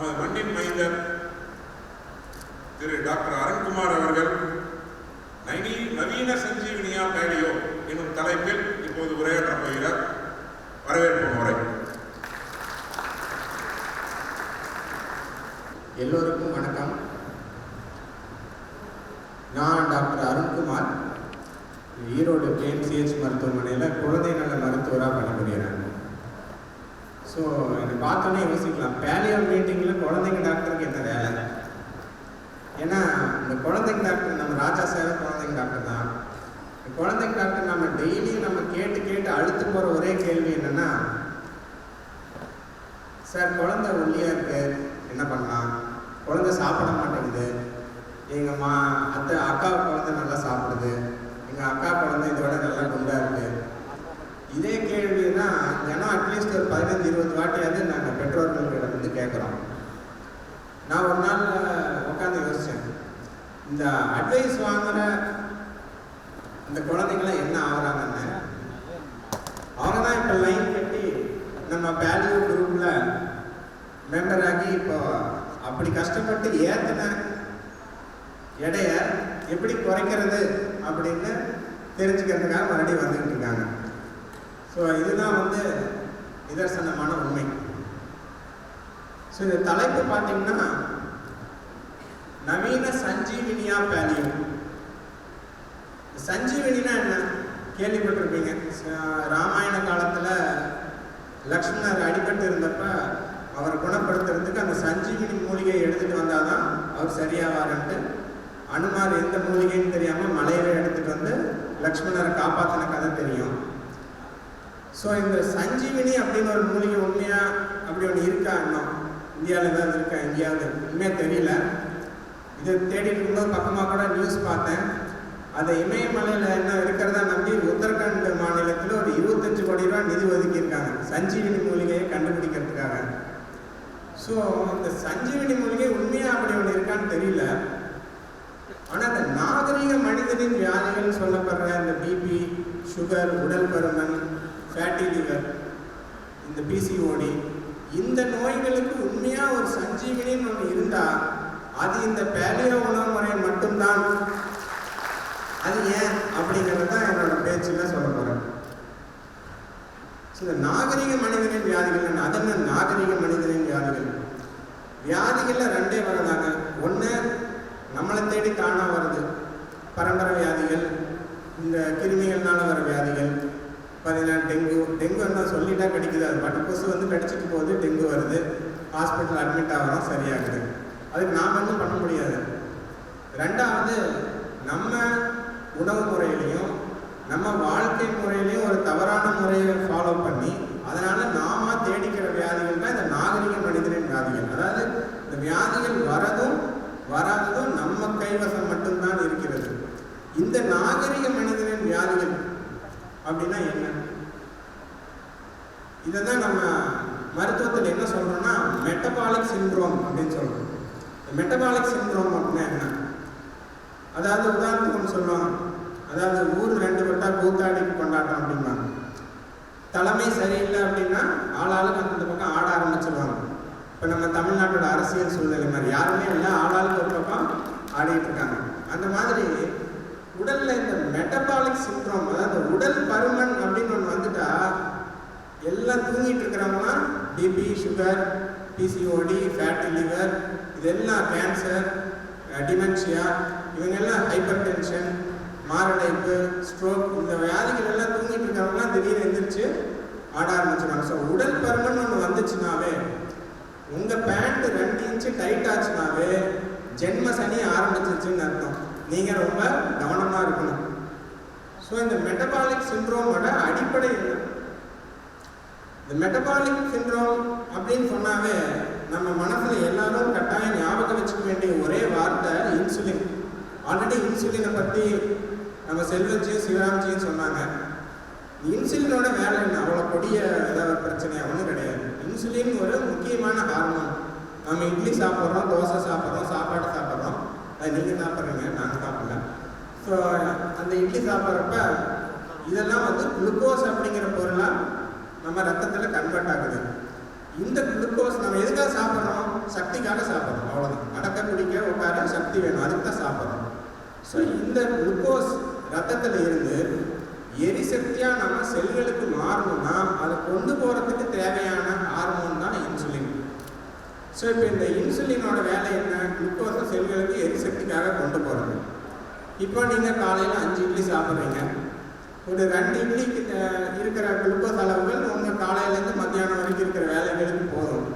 நமது மண்ணின் மைந்தர் திரு டாக்டர் அருண்குமார் அவர்கள் நைனி நவீன சஞ்சீவினியா பேலியோ என்னும் தலைப்பில் இப்போது உரையாற்றப் போகிறார். வரவேற்பு முறை எல்லோருக்கும் வணக்கம். நான் டாக்டர் அருண்குமார் ஈரோடு கேஎம்சிஹெச் மருத்துவமனையில் குழந்தை நல மருத்துவராக பணிபுரிகிறேன் ஸோ இதை பார்த்தோன்னே யோசிக்கலாம். பேலியோ மீட்டிங்கில் குழந்தைங்க டாக்டருக்கு என்ன வேலை? ஏன்னா இந்த குழந்தைங்க டாக்டர் நம்ம ராஜா சேவை குழந்தைங்க டாக்டர் தான். இந்த குழந்தைங்க டாக்டர் நம்ம டெய்லியும் நம்ம கேட்டு கேட்டு அழுத்து போகிற ஒரே கேள்வி என்னென்னா சார் குழந்தை ஒல்லியாக இருக்கு? என்ன பண்ணலாம்? குழந்தை சாப்பிட மாட்டேங்குது. எங்கள் மா அத்தை அக்கா குழந்தை நல்லா சாப்பிடுது. எங்கள் அக்கா குழந்தை இதை விட நல்லா குண்டாக இருக்குது இதே கேள்வி தான் தினம் அட்லீஸ்ட் ஒரு பதினஞ்சு இருபது வாட்டியாவது நாங்கள் பெற்றோர்கள்கிட்ட வந்து கேட்குறோம். நான் ஒரு நாள் உட்காந்து யோசித்தேன் இந்த அட்வைஸ் வாங்குகிற இந்த குழந்தைங்களாம் என்ன ஆகுறாங்கன்னு. அவங்க தான் இப்போ லைன் கட்டி நம்ம வேல்யூ குரூப்பில் மெம்பர் ஆகி இப்போ அப்படி கஷ்டப்பட்டு ஏற்றின எடைய எப்படி குறைக்கிறது அப்படின்னு தெரிஞ்சுக்கிறதுக்காக மறுபடியும் வந்துக்கிட்டு இருக்காங்க. ஸோ இதுதான் வந்து நிதர்சனமான உண்மை. ஸோ இந்த தலைப்பு பார்த்தீங்கன்னா நவீன சஞ்சீவினியா பேலியோ சஞ்சீவினினா என்ன? கேள்விப்பட்டிருப்பீங்க. ராமாயண காலத்தில் லக்ஷ்மணர் அடிபட்டு இருந்தப்ப அவரை குணப்படுத்துறதுக்கு அந்த சஞ்சீவினி மூலிகையை எடுத்துகிட்டு வந்தால் தான் அவர் சரியாவாருன்ட்டு அனுமார் எந்த மூலிகைன்னு தெரியாமல் மலையில எடுத்துகிட்டு வந்து லக்ஷ்மணரை காப்பாற்றின கதை தெரியும். ஸோ இந்த சஞ்சீவினி அப்படின்னு ஒரு மூலிகை உண்மையா அப்படி ஒன்று இருக்கா? இன்னும் இந்தியாவில் ஏதாவது இருக்கா? எங்கேயாவது உண்மையாக தெரியல. இதை தேடிட்டு இருக்கும்போது பக்கமாக கூட நியூஸ் பார்த்தேன். அந்த இமயமலையில் என்ன இருக்கிறதா நம்பி உத்தரகாண்ட் மாநிலத்தில் ஒரு இருபத்தஞ்சு கோடி ரூபா நிதி ஒதுக்கியிருக்காங்க. சஞ்சீவினி மூலிகையை கண்டுபிடிக்கிறதுக்காக. ஸோ இந்த சஞ்சீவினி மூலிகை உண்மையாக அப்படி ஒன்று இருக்கான்னு தெரியல. ஆனால் இந்த நாகரிக மனிதனின் வியாதிகள் சொல்லப்படுற இந்த பிபி சுகர் உடல் பருமன் ஃபேட்டி லிவர் இந்த பிசிஓடி இந்த நோய்களுக்கு உண்மையாக ஒரு சஞ்சீவினின்னு ஒன்று இருந்தால் அது இந்த பேலியோ உணவு முறை மட்டும்தான். அது ஏன் அப்படிங்கிறது தான் என்னோட பேச்சில் சொல்ல போகிறேன் இந்த நாகரிக மனிதனின் வியாதிகள் என்ன? அது என்ன நாகரிக மனிதனின் வியாதிகள்? வியாதிகளில் ரெண்டே வரதாங்க ஒன்று நம்மளை தேடி தானாக வருது. பரம்பரை வியாதிகள் இந்த கிருமிகள்னால வர வியாதிகள். பார்த்தீங்கன்னா டெங்கு டெங்கு என்ன சொல்லிட்டா கடிக்குது. அது பட்டு கொசு வந்து கடிச்சிட்டு போகுது டெங்கு வருது. ஹாஸ்பிட்டல் அட்மிட் ஆகலாம் சரியாகுது. அதுக்கு நாம் ஒன்றும் பண்ண முடியாது? ரெண்டாவது நம்ம உணவு முறையிலையும் நம்ம வாழ்க்கை முறையிலையும் ஒரு தவறான முறையை ஃபாலோ பண்ணி அதனால நாம தேடிக்கிற வியாதிகள் தான் இந்த நாகரிக மனிதனின் வியாதிகள் அதாவது இந்த வியாதிகள் வரதும் வராததும் நம்ம கைவசம் மட்டும்தான் இருக்கிறது இந்த நாகரிக மனிதனின் வியாதிகள் அப்படின்னா என்ன இதை தான் நம்ம மருத்துவத்தில் என்ன சொல்கிறோன்னா மெட்டபாலிக் சிண்ட்ரோம் அப்படின்னு சொல்கிறோம் மெட்டபாலிக் சிண்ட்ரோம் அப்படின்னா என்ன? அதாவது உதாரணத்துக்கு ஒன்று சொல்லுவாங்க. அதாவது ஊர் ரெண்டு வட்டா கூத்தாடிக்கு கொண்டாட்டம் அப்படிம்பாங்க. தலைமை சரியில்லை அப்படின்னா ஆளாளுக்கு அந்த பக்கம் ஆட ஆரம்பிச்சிருவாங்க. இப்போ நம்ம தமிழ்நாட்டோட அரசியல் சூழ்நிலை மாதிரி யாருமே இல்லை ஆளாளுக்கு ஒரு பக்கம் ஆடிட்டு இருக்காங்க. அந்த மாதிரி உடலில் இந்த மெட்டபாலிக் சிண்ட்ரோம் அதாவது உடல் பருமன் அப்படின்னு ஒன்று வந்துட்டா எல்லாம் தூங்கிட்டு இருக்கிறவங்களாம் BP sugar PCOD fatty liver இதெல்லாம் கேன்சர் டிமென்ஷியா இவங்கெல்லாம் ஹைப்பர் டென்ஷன் மாரடைப்பு ஸ்ட்ரோக் இந்த வியாதிகள் எல்லாம் தூங்கிட்டு இருக்கிறவங்களாம் திடீர்னு எந்திரிச்சு ஆட ஆரம்பிச்சிருவாங்க. ஸோ உடல் பருமன் ஒன்று வந்துச்சுனாவே உங்கள் பேண்ட் ரெண்டு இன்ச்சு டைட் ஆச்சுனாவே ஜென்ம சனி ஆரம்பிச்சிருச்சுன்னு அர்த்தம். நீங்கள் ரொம்ப கவனமாக இருக்கணும். ஸோ இந்த மெட்டபாலிக் சிண்ட்ரோமோட அடிப்படை என்ன? இந்த மெட்டபாலிக் சிண்ட்ரோம் அப்படின்னு சொன்னாவே நம்ம மனசுல எல்லாரும் கட்டாயம் ஞாபகம் வச்சுக்க வேண்டிய ஒரே வார்த்தை இன்சுலின். ஆல்ரெடி இன்சுலினை பற்றி நம்ம செல்வச்சியும் சிவராம்ஜியும் சொன்னாங்க. இன்சுலினோட வேலை என்ன? அவ்வளோ கொடிய ஏதாவது பிரச்சனையா? ஒன்றும் கிடையாது. இன்சுலின் ஒரு முக்கியமான ஹார்மோன். நம்ம இட்லி சாப்பிட்றோம் தோசை சாப்பிட்றோம் சாப்பாடு சாப்பிட்றோம். அது நீங்கள் சாப்பிட்றீங்க நாங்கள் சாப்பிடல. ஸோ அந்த இட்லி சாப்பிட்றப்ப இதெல்லாம் வந்து குளுக்கோஸ் அப்படிங்கிற பொருளாக நம்ம ரத்தத்தில் கன்வெர்ட் ஆகுது. இந்த குளுக்கோஸ் நம்ம எதுக்காக சாப்பிட்றோம்? சக்திக்காக சாப்பிட்றோம். அவ்வளோதான் அடக்க குடிக்க உட்கார சக்தி வேணும். அதுக்கு தான் சாப்பிட்றோம். ஸோ இந்த குளுக்கோஸ் ரத்தத்தில் இருந்து எரிசக்தியாக நம்ம செல்களுக்கு மாறணும்னா அதை கொண்டு போகிறதுக்கு தேவையான ஹார்மோன் தான் இன்சுலின் ஸோ இப்போ இந்த இன்சுலினோட வேலை என்ன? குளுக்கோஸை செல்களுக்கு எரிசக்திக்காக கொண்டு போகிறது இப்போ நீங்கள் காலையில் அஞ்சு இட்லி சாப்பிட்றீங்க. ஒரு ரெண்டு இட்லிக்கு இருக்கிற குளுக்கோஸ் அளவுகள் காலையிலேருந்து மத்தியானம் வரைக்கும் இருக்கிற வேலைகளுக்கு போதும்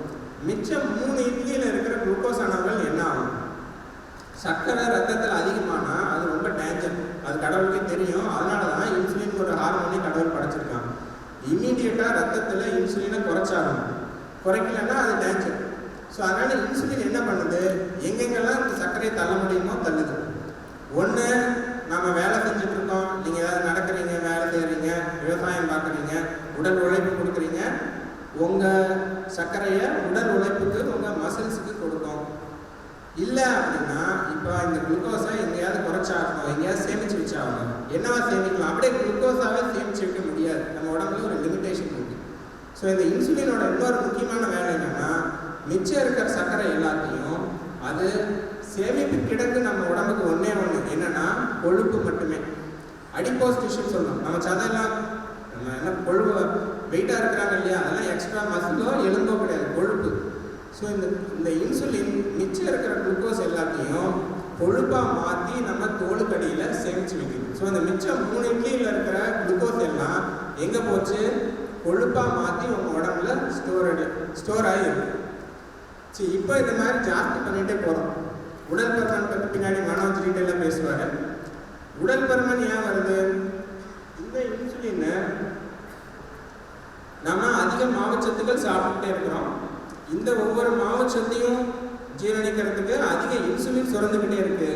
மிச்சம் மூணு இட்லியில் இருக்கிற குளுக்கோஸ் அளவுகள் என்ன ஆகும்? சர்க்கரை ரத்தத்தில் அதிகமானா அது ரொம்ப டேஞ்சர் அது கடவுளுக்கே தெரியும். அதனால தான் இன்சுலின் ஒரு ஹார்மோனே கடவுள் படைச்சிருக்கான் இம்மீடியட்டாக ரத்தத்தில் இன்சுலினை குறைச்சாகணும் குறைக்கலன்னா அது டேஞ்சர் ஸோ அதனால இன்சுலின் என்ன பண்ணுது? எங்கெங்கெல்லாம் இந்த சர்க்கரையை தள்ள முடியுமோ தள்ளுது ஒன்று நம்ம வேலை செஞ்சுட்டு இருக்கோம் நீங்கள் ஏதாவது நடக்கிறீங்க வேலை செய்கிறீங்க விவசாயம் பார்க்குறீங்க உடல் உழைப்பு கொடுக்குறீங்க உங்கள் சர்க்கரையை உடல் உழைப்புக்கு உங்கள் மசில்ஸுக்கு கொடுக்கும். இல்லை அப்படின்னா இப்போ இந்த குளுக்கோஸை எங்கேயாவது குறைச்சாகணும் எங்கேயாவது சேமிச்சு வச்சாகணும். என்னவா சேமிக்கலாம்? அப்படியே குளுக்கோஸாவே சேமிச்சு வைக்க முடியாது. நம்ம உடம்புல ஒரு லிமிடேஷன் இருக்குது ஸோ இந்த இன்சுலினோட இன்னொரு முக்கியமான வேலை என்னென்னா மிச்சம் இருக்கிற சர்க்கரை எல்லாத்தையும் அது சேமிப்பு கிடக்கு நம்ம உடம்புக்கு ஒன்றே ஒன்று என்னன்னா கொழுப்பு மட்டுமே. அடிப்போஸ் டிஷ்யூன்னு சொல்லணும் நம்ம சதையெல்லாம் நம்ம என்ன கொழுப்பு வெயிட்டாக இருக்கிறாங்க இல்லையா? அதெல்லாம் எக்ஸ்ட்ரா மசிலோ எலும்போ கிடையாது கொழுப்பு. ஸோ இந்த இந்த இன்சுலின் மிச்சம் இருக்கிற குளுக்கோஸ் எல்லாத்தையும் கொழுப்பாக மாற்றி நம்ம தோலுக்கடியில் சேமிச்சு வைக்கணும். ஸோ அந்த மிச்சம் மூணு இட்லியில் இருக்கிற குளுக்கோஸ் எல்லாம் எங்கே போச்சு? கொழுப்பாக மாற்றி உங்கள் உடம்புல ஸ்டோர் ஸ்டோர் ஆகிருக்கு சரி இப்போ இந்த மாதிரி ஜாஸ்தி பண்ணிகிட்டே போகிறோம் உடல் பருமன் பற்றி பின்னாடி மனோஜ் டீட்டெயிலாக பேசுவார். உடல் பருமன் ஏன் வருது? இந்த இன்சுலினை நம்ம அதிக மாவுச்சத்துக்கள் சாப்பிட்டுட்டே இருக்கிறோம். இந்த ஒவ்வொரு மாவுச்சத்தையும் ஜீரணிக்கிறதுக்கு அதிக இன்சுலின் சுரந்துக்கிட்டே இருக்கு.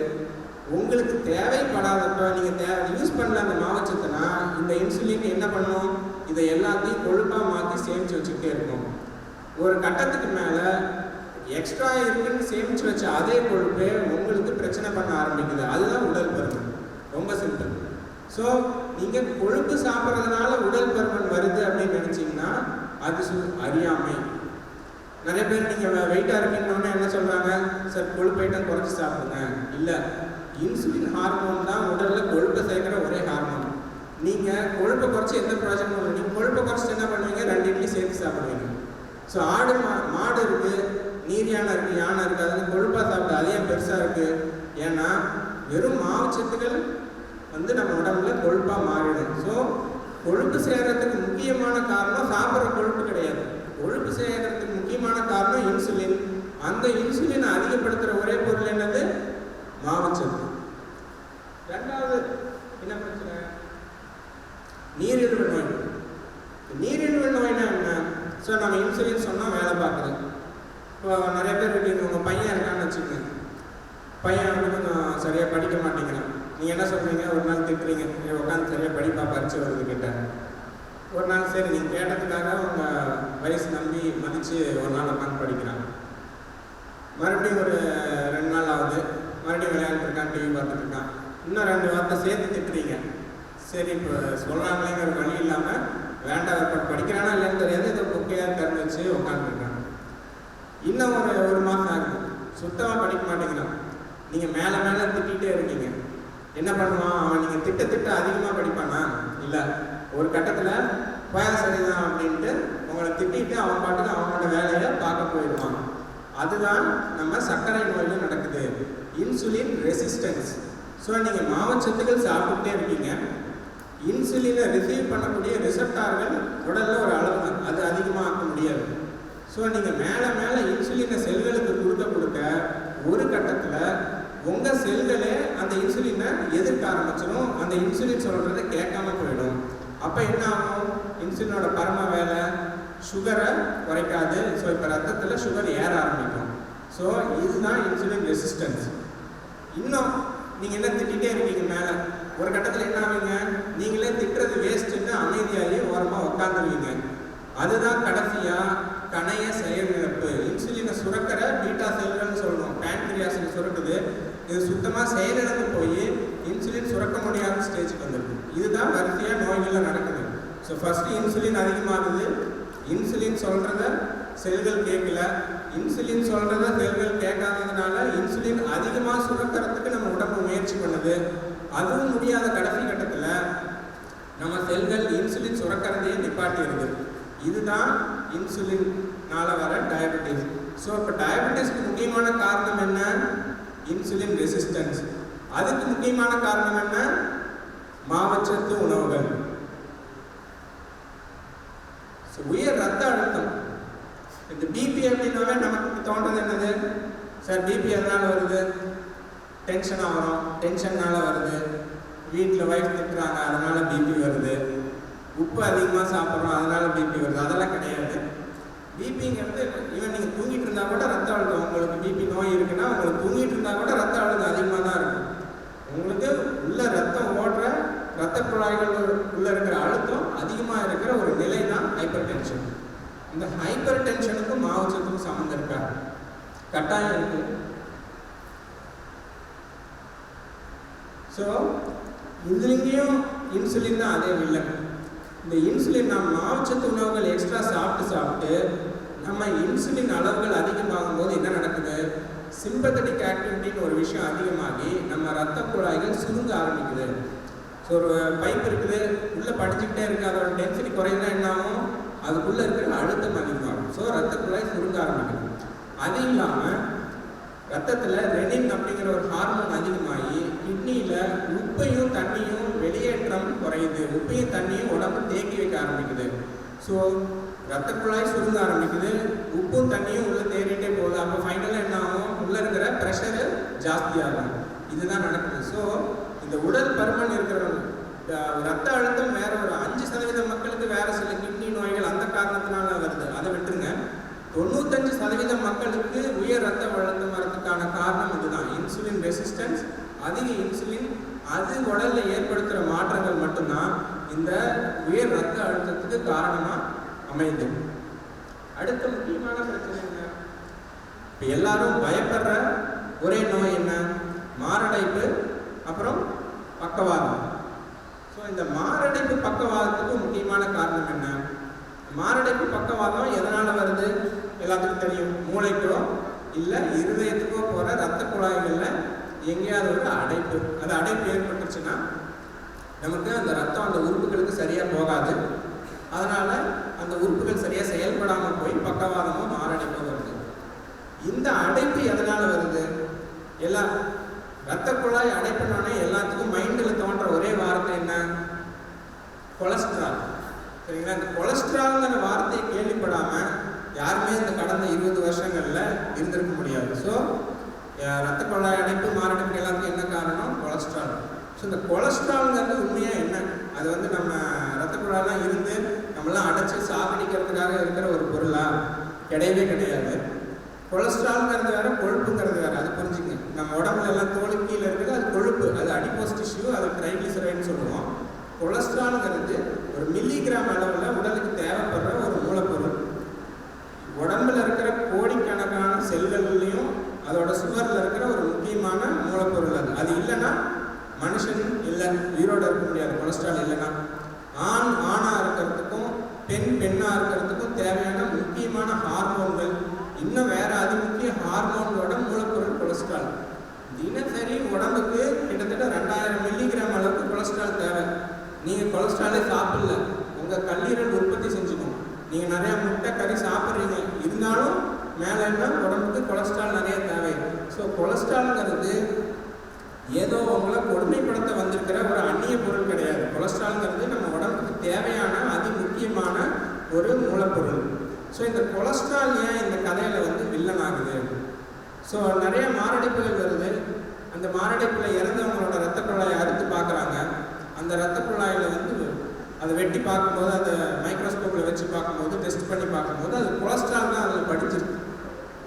உங்களுக்கு தேவைப்படாதப்ப நீங்கள் தே யூஸ் பண்ணல அந்த மாவச்சத்தைனா இந்த இன்சுலின் என்ன பண்ணும்? இதை எல்லாத்தையும் கொழுப்பாக மாற்றி சேமித்து வச்சுக்கிட்டே இருக்கும். ஒரு கட்டத்துக்கு மேலே எக்ஸ்ட்ரா இருக்குன்னு சேமித்து வச்ச அதே கொழுப்பு உங்களுக்கு பிரச்சனை பண்ண ஆரம்பிக்குது. அதுதான் உடல் பருவம் ரொம்ப சிம்பிள் ஸோ நீங்கள் கொழுப்பு சாப்பிட்றதுனால உடல் பருமன் வருது அப்படின்னு நினச்சிங்கன்னா அது சு அறியாமை. நிறைய பேர் நீங்கள் வெயிட்டாக இருக்கீங்கன்னு என்ன சொல்கிறாங்க சார் கொழுப்பு ஐட்டம் குறைச்சி சாப்பிடுங்க. இல்லை இன்சுலின் ஹார்மோன் தான் உடலில் கொழுப்பை சேர்க்குற ஒரே ஹார்மோன் நீங்கள் கொழுப்பை குறைச்சி எந்த ப்ராஜெக்டும் இல்லை. நீங்கள் கொழுப்பை குறைச்சி என்ன பண்ணுவீங்க? ரெண்டு இட்லி சேர்த்து சாப்பிடுவீங்க. ஸோ ஆடு மா மாடு இருக்குது நீர் யானை இருக்குது யானை இருக்குது அதில் கொழுப்பாக சாப்பிட்டு அதே பெருசாக இருக்குது ஏன்னா வெறும் மாவுச்சத்துக்கள் வந்து நம்ம உடம்புல கொழுப்பாக மாறிடும். ஸோ கொழுப்பு சேர்கிறதுக்கு முக்கியமான காரணம் சாப்பிட்ற கொழுப்பு கிடையாது. கொழுப்பு சேர்கிறதுக்கு முக்கியமான காரணம் இன்சுலின். அந்த இன்சுலினை அதிகப்படுத்துகிற ஒரே பொருள் என்னது? மாவுச்சத்து ரெண்டாவது என்ன பிரச்சனை? நீரிழிவு நோய். நீரிழிவு நோய்னா என்ன? ஸோ நம்ம இன்சுலின் சொன்னால் வேலை பார்க்குது. இப்போ நிறைய பேர் இருக்கீங்க. உங்கள் பையன் இருக்கான்னு வச்சுக்கோங்க. பையன் வந்து கொஞ்சம் சரியாக படி நீங்கள் என்ன சொல்கிறீங்க ஒரு நாள் திட்டுறீங்க. நீங்கள் உட்காந்து சரியாக படிப்பா பறிச்சு வருது கிட்ட. ஒரு நாள் சரி நீங்கள் கேட்டதுக்காக உங்கள் வயசு நம்பி மதித்து ஒரு நாள் உட்காந்து படிக்கிறான். மறுபடியும் ஒரு ரெண்டு நாள் ஆகுது. மறுபடியும் விளையாண்டுருக்கான் டிவி பார்த்துட்ருக்கான் இன்னும் ரெண்டு வார்த்தை சேர்த்து திட்டுறீங்க. சரி இப்போ சொல்கிறாங்களேங்கிற வழி இல்லாமல் வேண்டாம் இப்போ படிக்கிறானா இல்லைன்னு தெரியாது. இதை புக்கையாக திறந்து வச்சு உட்காந்துருக்காங்க இன்னும் ஒரு ஒரு மாதம் ஆகுது. சுத்தமாக படிக்க மாட்டேங்கிறான். நீங்கள் மேலே மேலே திட்டிகிட்டே இருக்கீங்க. என்ன பண்ணுவான்? அவன் நீங்கள் திட்ட திட்ட அதிகமாக படிப்பானா? இல்லை. ஒரு கட்டத்தில் போயா சரிதான் அப்படின்ட்டு உங்களை திட்டிட்டு அவன் பாட்டுக்கு அவனோட வேலையை பார்க்க போயிடுவான். அதுதான் நம்ம சர்க்கரை நோயில் நடக்குது. Insulin resistance. ஸோ நீங்கள் மாவச்சத்துக்கள் சாப்பிட்டுட்டே இருக்கீங்க. இன்சுலினை ரிசீவ் பண்ணக்கூடிய ரிசப்டார்கள் உடலில் ஒரு அளவு. அது அதிகமாக ஆக்க முடியாது. ஸோ நீங்கள் மேலே மேலே இன்சுலினை செல்களுக்கு கொடுக்க கொடுக்க ஒரு கட்டத்தில் உங்கள் செல்களே அந்த இன்சுலினை எதிர்க்க ஆரம்பிச்சிடும் அந்த இன்சுலின் சொல்கிறத கேட்காம போயிடும். அப்போ என்ன ஆகும்? இன்சுலினோட பரம வேலை சுகரை குறைக்காது. ஸோ இப்போ ரத்தத்தில் சுகர் ஏற ஆரம்பிக்கும். ஸோ இதுதான் இன்சுலின் ரெசிஸ்டன்ஸ் இன்னும் நீங்கள் என்ன திட்டிகிட்டே இருக்கீங்க மேலே? ஒரு கட்டத்தில் என்ன ஆவீங்க? நீங்களே திட்டுறது வேஸ்ட்டுன்னு அமைதியாகி ஓரமாக உட்காந்துருவீங்க. அதுதான் கடைசியாக கணைய செயலிழப்பு. இன்சுலினை சுரக்கிற பீட்டா செல்கள்னு சொல்லணும் பேன்கிரியாஸில் சுரக்குது. இது சுத்தமாக செயலிழந்து போய் இன்சுலின் சுரக்க முடியாத ஸ்டேஜுக்கு வந்துருக்கு. இதுதான் வரிசையாக நோய்களில் நடக்குது. ஸோ ஃபஸ்ட்டு இன்சுலின் அதிகமாகுது. இன்சுலின் சொல்கிறத செல்கள் கேட்கல இன்சுலின் சொல்கிறத செல்கள் கேட்காததுனால இன்சுலின் அதிகமாக சுரக்கிறதுக்கு நம்ம உடம்பு முயற்சி பண்ணுது. அதுவும் முடியாத கடைசி கட்டத்தில் நம்ம செல்கள் இன்சுலின் சுரக்கிறதையே நிப்பாட்டிடுது. இதுதான் இன்சுலின்னால வர டயபெட்டிஸ் ஸோ இப்போ டயபெட்டிஸ்க்கு முக்கியமான காரணம் என்ன? Insulin resistance. அதுக்கு முக்கியமான காரணம் என்ன? மாவச்சத்து உணவுகள். உயர் ரத்த அழுத்தம். இந்த பிபி அப்படின்னாவே நமக்கு தோன்றது என்னது? சார் பிபி எதனால வருது? டென்ஷன் ஆகிறோம் டென்ஷன்னால வருது. வீட்டில் ஒய்ஃப் திட்டுறாங்க. அதனால பிபி வருது. உப்பு அதிகமாக சாப்பிட்றோம். அதனால பிபி வருது. அதெல்லாம் கிடையாது. பிபிங்கிறது ஈவன் நீங்கள் தூங்கிட்டு இருந்தால் கூட ரத்த அழுத்தம். உங்களுக்கு பிபி நோய் இருக்குன்னா உங்களுக்கு தூங்கிட்டு இருந்தால் கூட ரத்த அழுத்தம் அதிகமாக தான் இருக்கும். உங்களுக்கு உள்ள ரத்தம் ஓடுற ரத்த குழாய்கள் உள்ள இருக்கிற அழுத்தம் அதிகமாக இருக்கிற ஒரு நிலை தான் ஹைப்பர் டென்ஷன் இந்த ஹைப்பர் டென்ஷனுக்கும் மாவுச்சத்துக்கும் சம்மந்தம் இருக்கா? கட்டாயம் இருக்கு ஸோ இதுலேயும் இன்சுலின் தான் அதே வில்லன். இந்த இன்சுலின் நம்ம மாவுச்சத்து உணவுகள் எக்ஸ்ட்ரா சாப்பிட்டு சாப்பிட்டு நம்ம இன்சுலின் அளவுகள் அதிகமாகும் போது என்ன நடக்குது? சிம்பத்தட்டிக் ஆக்டிவிட்டின்னு ஒரு விஷயம் அதிகமாகி நம்ம ரத்த குழாய்கள் சுருங்க ஆரம்பிக்குது. ஸோ ஒரு பைப் இருக்குது உள்ளே படிச்சுக்கிட்டே இருக்கு அதோட டென்சிட்டி குறைந்தா என்ன ஆகும் அதுக்குள்ளே இருக்கிற அழுத்தம் அதிகமாகும். ஸோ ரத்த குழாய் சுருங்க ஆரம்பிக்குது. அது இல்லாமல் ரத்தத்தில் ரெனின் அப்படிங்கிற ஒரு ஹார்மோன் அதிகமாகி கிட்னியில் உப்பையும் தண்ணியும் வெளியேற்றம் குறையுது. உப்பையும் தண்ணியும் உடம்பு தேக்கி வைக்க ஆரம்பிக்குது. ஸோ ரத்த குழாய் சுருங்க ஆரம்பிக்குது. உப்பும் தண்ணியும் உள்ளே தேடிட்டே போகுது. அப்போ ஃபைனலாக என்ன ஆகும்? உள்ளே இருக்கிற ப்ரெஷரு ஜாஸ்தியாகும் இதுதான் நடக்குது. ஸோ இந்த உடல் பருமன் இருக்கிறவங்க ரத்த அழுத்தம் வேற ஒரு அஞ்சு சதவீதம் மக்களுக்கு வேற சில கிட்னி நோய்கள் அந்த காரணத்தினால வருது. அதை விட்டுருங்க. தொண்ணூத்தஞ்சு சதவீதம் மக்களுக்கு உயர் ரத்த அழுத்தம் வரதுக்கான காரணம் இதுதான். இன்சுலின் ரெசிஸ்டன்ஸ் அதிக இன்சுலின் அது உடல்ல ஏற்படுத்துகிற மாற்றங்கள் மட்டும்தான் இந்த உயர் ரத்த அழுத்தத்துக்கு காரணமா அமையுது அடுத்த முக்கியமான பிரச்சனை என்ன? இப்போ எல்லாரும் பயப்படுற ஒரே நோய் என்ன? மாரடைப்பு அப்புறம் பக்கவாதம். ஸோ இந்த மாரடைப்பு பக்கவாதத்துக்கு முக்கியமான காரணம் என்ன? மாரடைப்பு பக்கவாதம் எதனால வருது? எல்லாத்துக்கும் தெரியும். மூளைக்கோ இல்லை இருதயத்துக்கோ போகிற ரத்த குழாய்களில் எங்கேயாவது ஒரு அடைப்பு அந்த அடைப்பு ஏற்பட்டுச்சுன்னா நமக்கு அந்த ரத்தம் அந்த உறுப்புகளுக்கு சரியாக போகாது. அதனால் அந்த உறுப்புகள் சரியாக செயல்படாமல் போய் பக்கவாதமோ மாரடைப்போ வருது. இந்த அடைப்பு எதனால் வருது? எல்லாம் ரத்த குழாய் அடைப்புனோடனே எல்லாத்துக்கும் மைண்டில் தோன்ற ஒரே வார்த்தை என்ன? கொலஸ்ட்ரால். சரிங்களா? இந்த கொலஸ்ட்ரால்ங்கிற வார்த்தையை கேள்விப்படாமல் யாருமே இந்த கடந்த இருபது வருஷங்களில் இருந்திருக்க முடியாது. ஸோ ரத்த குழாய் அடைப்பு மாரடைப்பு எல்லாத்துக்கும் என்ன காரணம்? கொலஸ்ட்ரால். ஸோ இந்த கொலஸ்ட்ரால்ங்கிறது உண்மையாக என்ன? அது வந்து நம்ம ரத்த குழாயெலாம் இருந்து நம்மளாம் அடைச்சி சாப்பிடிக்கிறதுக்காக இருக்கிற ஒரு பொருளா? கிடையவே கிடையாது. கொலஸ்ட்ரால்ங்கிறது வேற கொழுப்புங்கிறது வேறு. அது புரிஞ்சுங்க. நம்ம உடம்புல எல்லாம் தோலுக்கு கீழே இருக்குது அது கொழுப்பு. அது அடிப்போஸ் டிஷ்யூ அது ட்ரைகிளிசரைட்னு சொல்லுவோம். கொலஸ்ட்ரால்ங்கிறது ஒரு மில்லிகிராம் அளவில் உடலுக்கு தேவைப்படுற ஒரு மூலப்பொருள் உடம்புல இருக்கிற கோடிக்கணக்கான செல்கள்லையும் அதோட சுகரில் இருக்கிற ஒரு முக்கியமான மூலப்பொருள் அது அது இல்லைன்னா மனுஷன் இல்லை உயிரோட இருக்க முடியாது கொலஸ்ட்ரால் இல்லைன்னா ஆண் ஆணாக இருக்கிறதுக்கும் பெண் பெண்ணாக இருக்கிறதுக்கும் தேவையான முக்கியமான ஹார்மோன்கள் இன்னும் வேற அது முக்கிய ஹார்மோன்களோட மூலப்பொருள் கொலஸ்ட்ரால் தினசரி உடம்புக்கு கிட்டத்தட்ட ரெண்டாயிரம் மில்லிகிராம் அளவுக்கு கொலஸ்ட்ரால் தேவை. நீங்கள் கொலஸ்ட்ராலே சாப்பிடல. உங்கள் கல்லீரல் உற்பத்தி செஞ்சுக்கணும் நீங்கள் நிறைய முட்டை கறி சாப்பிட்றீங்க. இருந்தாலும் மேலே இருந்தால் உடம்புக்கு கொலஸ்ட்ரால் நிறைய தேவை. ஸோ கொலஸ்ட்ரால்ங்கிறது ஏதோ உங்களை கொடுமைப்படுத்த வந்திருக்கிற ஒரு அந்நிய பொருள் கிடையாது. கொலஸ்ட்ரால்ங்கிறது நம்ம உடம்புக்கு தேவையான அதி முக்கியமான ஒரு மூலப்பொருள். ஸோ இந்த கொலஸ்ட்ரால் ஏன் இந்த கதையில் வந்து வில்லன் ஆகுது? ஸோ நிறைய மாரடைப்புகள் வருது. அந்த மாரடைப்பில் இறந்தவங்களோட ரத்த குழாயை அறுத்து பார்க்குறாங்க. அந்த ரத்த குழாயில் வந்து அதை வெட்டி பார்க்கும்போது அதை மைக்ரோஸ்கோப்பில் வச்சு பார்க்கும்போது டெஸ்ட் பண்ணி பார்க்கும்போது அது கொலஸ்ட்ரால் தான் அதில் படிச்சிருக்கு.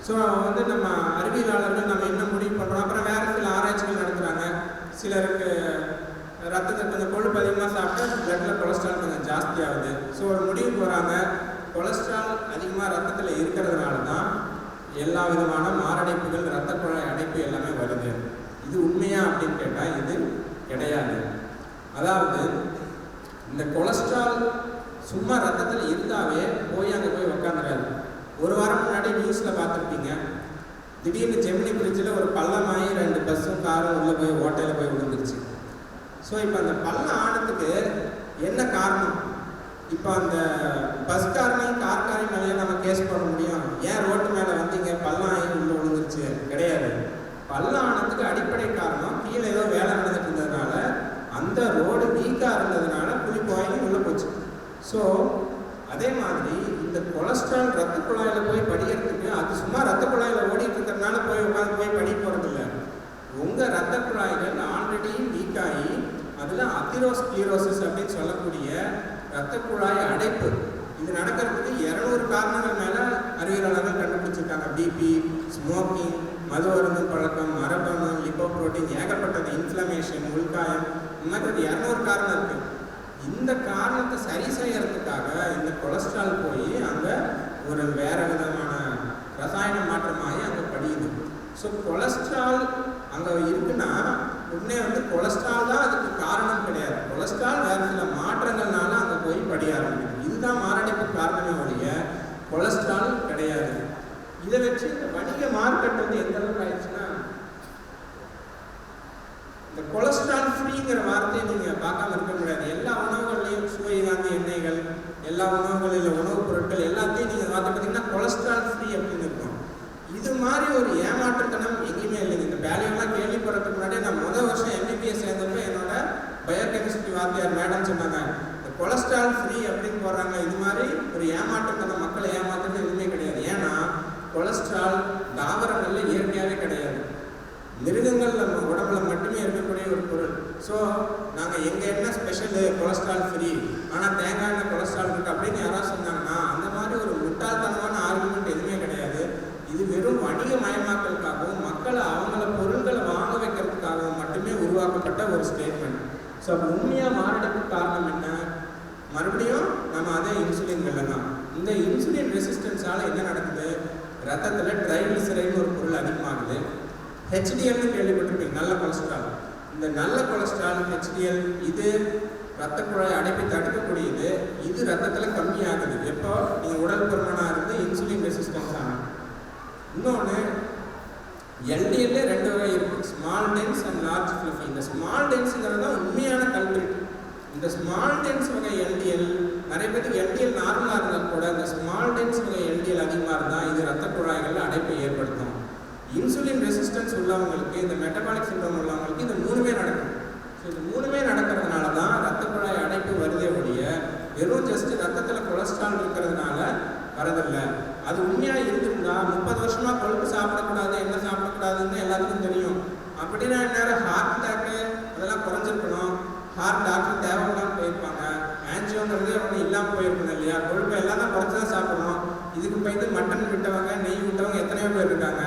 ஸோ வந்து நம்ம அறிவியலாளர்கள் நம்ம என்ன முடிவு பண்ணுறோம் அப்புறம் வேறு சில ஆராய்ச்சிகள் நடத்துகிறாங்க சிலருக்கு ரத்தத்தை கொஞ்சம் கொழுப்பு அதிகமாக சாப்பிட்டா பிளட்டில் கொலஸ்ட்ரால் கொஞ்சம் ஜாஸ்தியாகுது ஸோ ஒரு முடிவுக்கு வராங்க கொலஸ்ட்ரால் அதிகமாக ரத்தத்தில் இருக்கிறதுனால தான் எல்லா விதமான மாரடைப்புகள் ரத்த குழாய் அடைப்பு எல்லாமே வருது. இது உண்மையா அப்படின்னு கேட்டால் இது கிடையாது. அதாவது இந்த கொலஸ்ட்ரால் சும்மா ரத்தத்தில் இருந்தாவே போய் அங்கே போய் உக்காந்துறாரு ஒரு வாரம் முன்னாடி நியூஸில் பார்த்துருப்பீங்க. திடீர்னு ஜெமினி பிரிட்ஜில் ஒரு பள்ளமாகி ரெண்டு பஸ்ஸும் காரும் உள்ளே போய் ஓட்டையில் போய் விழுந்துருச்சு. ஸோ இப்போ அந்த பள்ளம் ஆனதுக்கு என்ன காரணம்? இப்போ அந்த பஸ்காரனையும் கார்காரையும் மேலேயே நம்ம கேஸ் போட முடியும். ஏன் ரோட்டு மேலே வந்தீங்க? பள்ளம் ஆகி உள்ள விழுந்துருச்சு. கிடையாது. பள்ளம் ஆனதுக்கு அடிப்படை காரணம் கீழே ஏதோ வேலை நடந்துட்டு இருந்ததுனால அந்த ரோடு வீக்காக இருந்ததுனால புளி போய் உள்ளே போச்சு. ஸோ அதே மாதிரி இந்த கொலஸ்ட்ரால் ரத்த குழாயில் போய் படிக்கிறதுக்கு அது சும்மா ரத்த குழாயில் ஓடிட்டு இருக்கிறதுனால போய் உட்காந்து போய் படி போகிறதில்ல உங்கள் ரத்த குழாய்கள் ஆல்ரெடி வீக்காகி ஆகி அதில் அதிரோஸ்க்ளீரோசிஸ் அப்படின்னு சொல்லக்கூடிய ரத்த குழாய் அடைப்பு. இது நடக்கிறதுக்கு இரநூறு காரணங்கள் மேலே அறிவியலாளர்கள் கண்டுபிடிச்சிருக்காங்க. பிபி ஸ்மோக்கிங் மது மருந்து பழக்கம் மரபணு லிப்போப்ரோட்டீன் ஏகப்பட்டது இன்ஃப்ளமேஷன் உள்காயம். இந்த மாதிரி ஒரு இரநூறு காரணம் இருக்குது இந்த காரணத்தை சரி செய்யறதுக்காக இந்த கொலஸ்ட்ரால் போய் அங்கே ஒரு வேற விதமான ரசாயன மாற்றமாகி அங்கே படியுது. ஸோ கொலஸ்ட்ரால் அங்கே இருக்குன்னா உடனே வந்து கொலஸ்ட்ரால் தான் அதுக்கு காரணம் கிடையாது. கொலஸ்ட்ரால் வேறு சில மாற்றங்கள்னால போய் படிய ஆரம்பிக்கும் இதுதான் மாரடைப்பு காரணமே ஒழிய கொலஸ்ட்ரால் கிடையாது. இதை வச்சு இந்த வணிக மார்க்கெட் வந்து எந்த அளவுக்கு ஆயிடுச்சுன்னா இந்த கொலஸ்ட்ரால் ஃப்ரீங்கிற வார்த்தையை நீங்கள் பார்க்காம இருக்க முடியாது எல்லா உணவுகள்லையும் சூரியகாந்தி எண்ணெய்கள் எல்லா உணவுகளில் உணவுப் பொருட்கள் எல்லாத்தையும் நீங்கள் பார்த்து பார்த்தீங்கன்னா கொலஸ்ட்ரால் ஃப்ரீ அப்படின்னு இருக்கும் இது மாதிரி ஒரு ஏமாற்றுத்தனம் எங்கேயுமே இல்லைங்க இந்த வேலையெல்லாம் கேள்விப்படுறதுக்கு முன்னாடி நான் முதல் வருஷம் எம்பிபிஎஸ் சேர்ந்தப்ப என்னோட பயோகெமிஸ்ட்ரி வாத்தியார் மேடம் சொன்னாங்க இந்த கொலஸ்ட்ரால் ஃப்ரீ அப்படின்னு போடுறாங்க இது மாதிரி ஒரு ஏமாற்றுத்தனம் மக்களை ஏமாத்துறது எதுவுமே கிடையாது ஏன்னா கொலஸ்ட்ரால் தாவரங்கள்ல இயற்கையாகவே கிடையாது மிருகங்கள் நம்ம உடம்புல மட்டுமே இருக்கக்கூடிய ஒரு பொருள் ஸோ நாங்கள் எங்கள் என்ன ஸ்பெஷலு கொலஸ்ட்ரால் ஃப்ரீ ஆனால் தேங்காய் எண்ணெய் கொலஸ்ட்ரால் இருக்கு அப்படின்னு யாராவது சொன்னாங்கன்னா அந்த மாதிரி ஒரு முட்டாள்தனமான ஆர்குமெண்ட் எதுவுமே கிடையாது இது வெறும் வணிக மயமாக்கலுக்காகவும் மக்களை அவங்கள பொருள்களை வாங்க வைக்கிறதுக்காகவும் மட்டுமே உருவாக்கப்பட்ட ஒரு ஸ்டேட்மெண்ட் ஸோ அப்போ உண்மையாக மாரடைப்பு காரணம் என்ன? மறுபடியும் நம்ம அதே இன்சுலின்கள் தான் இந்த இன்சுலின் ரெசிஸ்டன்ஸால் என்ன நடக்குது? ரத்தத்தில் ட்ரைகிளிசரைடு ஒரு பொருள் அதிகமாகுது. ஹெச்டிஎல்னு கேள்விப்பட்டிருப்பீங்க. நல்ல கொலஸ்ட்ரால் இந்த நல்ல கொலஸ்ட்ரால் ஹெச்டிஎல் இது ரத்த குழாய் அடைப்பை தடுக்கக்கூடியது. இது ரத்தத்தில் கம்மியாகுது. எப்போ? நீங்கள் உடல் பருமனாக இருந்து இன்சுலின் ரெசிஸ்டன்ஸ் ஆனால் இன்னொன்று எல்டிஎல்லே ரெண்டு வகை இருக்குது small dense and large fluffy இந்த ஸ்மால் டென்ஸுங்கிறது தான் உண்மையான கல்பிரிட் இந்த ஸ்மால் டென்ஸ் வகை எல்டிஎல் நிறைய பேருக்கு எல்டிஎல் நார்மலாக இருந்தால் கூட இந்த ஸ்மால் டென்ஸ் வகை எல்டிஎல் அதிகமாக இருந்தால் இது ரத்த குழாய்களில் அடைப்பை ஏற்படுத்தும். இன்சுலின் ரெசிஸ்டன்ஸ் உள்ளவங்களுக்கு இந்த மெட்டபாலிக் சிண்ட்ரோம் உள்ளவங்களுக்கு இந்த மூணுமே நடக்கும். ஸோ இது மூணுமே நடக்கிறதுனால தான் ரத்த குழாய் அடைப்பு வருதே ஒழிய வெறும் ஜஸ்ட் ரத்தத்தில் கொலஸ்ட்ரால் இருக்கிறதுனால வரதில்லை. அது உண்மையாக இருந்திருந்தா முப்பது வருஷமா கொழுப்பு சாப்பிடக்கூடாது என்ன சாப்பிடக்கூடாதுன்னு எல்லாத்துக்கும் தெரியும் அப்படின்னா நேரம் ஹார்ட் அட்டாக்கு அதெல்லாம் குறைஞ்சிருக்கணும் ஹார்ட் டாக்டர் தேவைப்படாமல் போயிருப்பாங்க. ஆன்ஜியோங்கிறதே அவங்க இல்லாமல் போயிருக்கணும் இல்லையா? கொழுப்பு எல்லாம் தான் குறைச்சி தான் சாப்பிடணும். இதுக்கு போயிட்டு மட்டன் விட்டவங்க நெய் விட்டவங்க எத்தனையோ பேர் இருக்காங்க.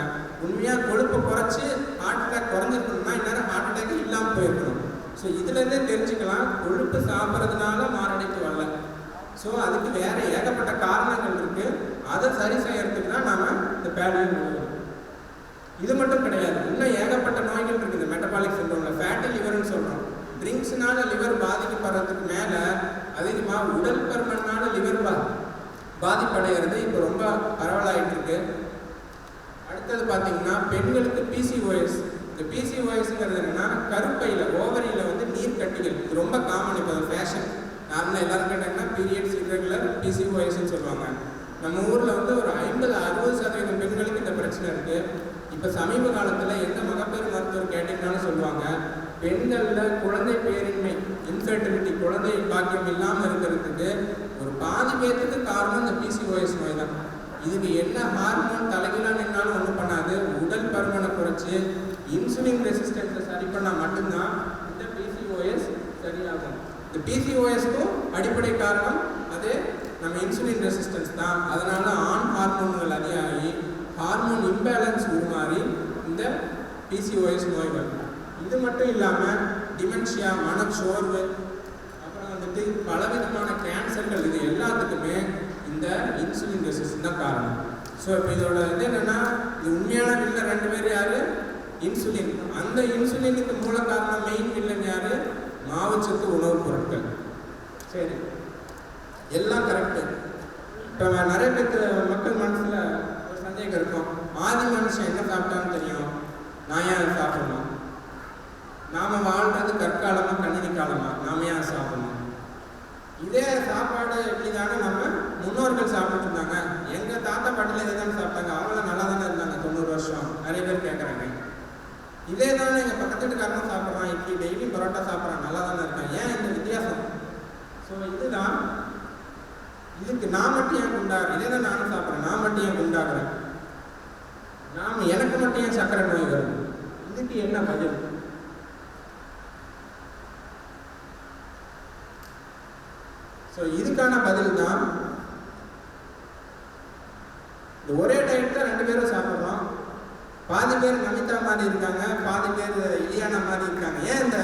உண்மையாக கொழுப்பை குறைச்சி ஹார்ட் அட்டாக் குறைஞ்சிருக்கணும்னா இந்நேரம் ஹார்ட் அட்டாக் இல்லாமல் போயிருக்கணும். ஸோ இதுலேருந்தே தெரிஞ்சுக்கலாம். கொழுப்பு சாப்பிட்றதுனால மாரடைப்பு வரல. ஸோ அதுக்கு வேற ஏகப்பட்ட காரணங்கள் இருக்குது அதை சரி செய்யறதுக்கு தான் நாம இந்த பேலியோ இது மட்டும் கிடையாது. இன்னும் ஏகப்பட்ட நோய்கள் இருக்குது. மெட்டபாலிக் சிண்ட்ரோம் ட்ரிங்க்ஸ்னால லிவர் பாதிக்கப்படுறதுக்கு மேலே அதிகமாக உடல் பருமனால லிவர் பா பாதிப்படைகிறது இப்போ ரொம்ப பரவலாயிட்டு இருக்கு அடுத்தது பார்த்தீங்கன்னா பெண்களுக்கு பிசிஓஎஸ் இந்த பிசிஓஎஸ்ங்கிறது என்னன்னா கருப்பையில் ஓவரியில் வந்து நீர் கட்டிகள். இது ரொம்ப காமன் இப்போ ஃபேஷன் நார்மலாக எல்லாரும் கேட்டாங்கன்னா பீரியட்ஸ் இரெகுலர் பிசிஓஎஸ்ன்னு சொல்லுவாங்க. நம்ம ஊரில் வந்து ஒரு ஐம்பது அறுபது சதவீதம் பெண்களுக்கு இந்த பிரச்சனை இருக்குது இப்போ சமீப காலத்தில் எந்த மகப்பேறு மருத்துவர் கேட்டீங்கன்னாலும் சொல்லுவாங்க பெண்களில் குழந்தை பேரின்மை. இன்ஃபர்டிலிட்டி குழந்தை பாக்கியம் இல்லாமல் இருக்கிறதுக்கு ஒரு பாதி பேர்த்துக்கு காரணம் இந்த பிசிஓஎஸ் நோய் தான். இதுக்கு என்ன ஹார்மோன் தலைகீழாக நின்னாலும் ஒன்றும் பண்ணாது. உடல் பருமனை குறைச்சி இன்சுலின் ரெசிஸ்டன்ஸை சரி பண்ணால் மட்டும்தான் இந்த பிசிஓஎஸ் சரியாகும். இந்த பிசிஓஎஸ்க்கும் அடிப்படை காரணம் அது நம்ம இன்சுலின் ரெசிஸ்டன்ஸ் தான். அதனால ஆண் ஹார்மோன்கள் அதிகமாகி ஹார்மோன் இம்பேலன்ஸ் உருமாறி இந்த பிசிஓஎஸ் நோய் நோய்கள் இது மட்டும் இல்லாமல் டிமென்ஷியா மனச்சோர்வு அப்புறம் வந்துட்டு பலவிதமான கேன்சர்கள் இது எல்லாத்துக்குமே இந்த இன்சுலின் ரெசிஸ்டன் தான் காரணம். ஸோ இப்போ இதோட இது என்னென்னா இது உண்மையான வில்லன் ரெண்டு பேர் யாரு? இன்சுலின் அந்த இன்சுலினுக்கு மூல காரணம் மெயின் வில்லன் யாரு? மாவுச்சத்து உணவுப் பொருட்கள். சரி. எல்லாம் கரெக்டு இப்போ நிறைய பேர் மக்கள் மனசில் ஒரு சந்தேகம் இருக்கும். ஆதி மனுஷன் என்ன சாப்பிட்டான்னு தெரியும்? நான் ஏன் சாப்பிடணும்? நாம் வாழ்றது கற்காலமாக கணினி காலமாக நாம ஏன் சாப்பிடணும்? இதே சாப்பாடு எப்படிதானே நம்ம முன்னோர்கள் சாப்பிட்டு இருந்தாங்க தாத்தா பாட்டில் இதை தானே சாப்பிட்டாங்க. அவங்களாம் நல்லா தானே இருந்தாங்க. தொண்ணூறு வருஷம். நிறைய பேர் கேட்குறாங்க இதே தானே எங்கள் பக்கத்து வீட்டுக்காரனும் சாப்பிட்றான். இட்லி டெய்லி பரோட்டா சாப்பிட்றான். நல்லா தானே இருக்கான். ஏன் இந்த வித்தியாசம்? ஸோ இதுதான் இதுக்கு நான் மட்டும் ஏன் குண்டாகிறேன் இதே தான் நானும் சாப்பிட்றேன். நான் மட்டும் ஏன் உண்டாகிறேன் நாம் எனக்கு மட்டும் ஏன் சக்கரை நோய் வரும்? இதுக்கு என்ன பதில்? ஸோ இதுக்கான பதில் தான் இந்த ஒரே டயத்தில் ரெண்டு பேரும் சாப்பிட்றோம். பாதி பேர் நமிதா மாதிரி இருக்காங்க பாதி பேர் இலியானா மாதிரி இருக்காங்க. ஏன் இந்த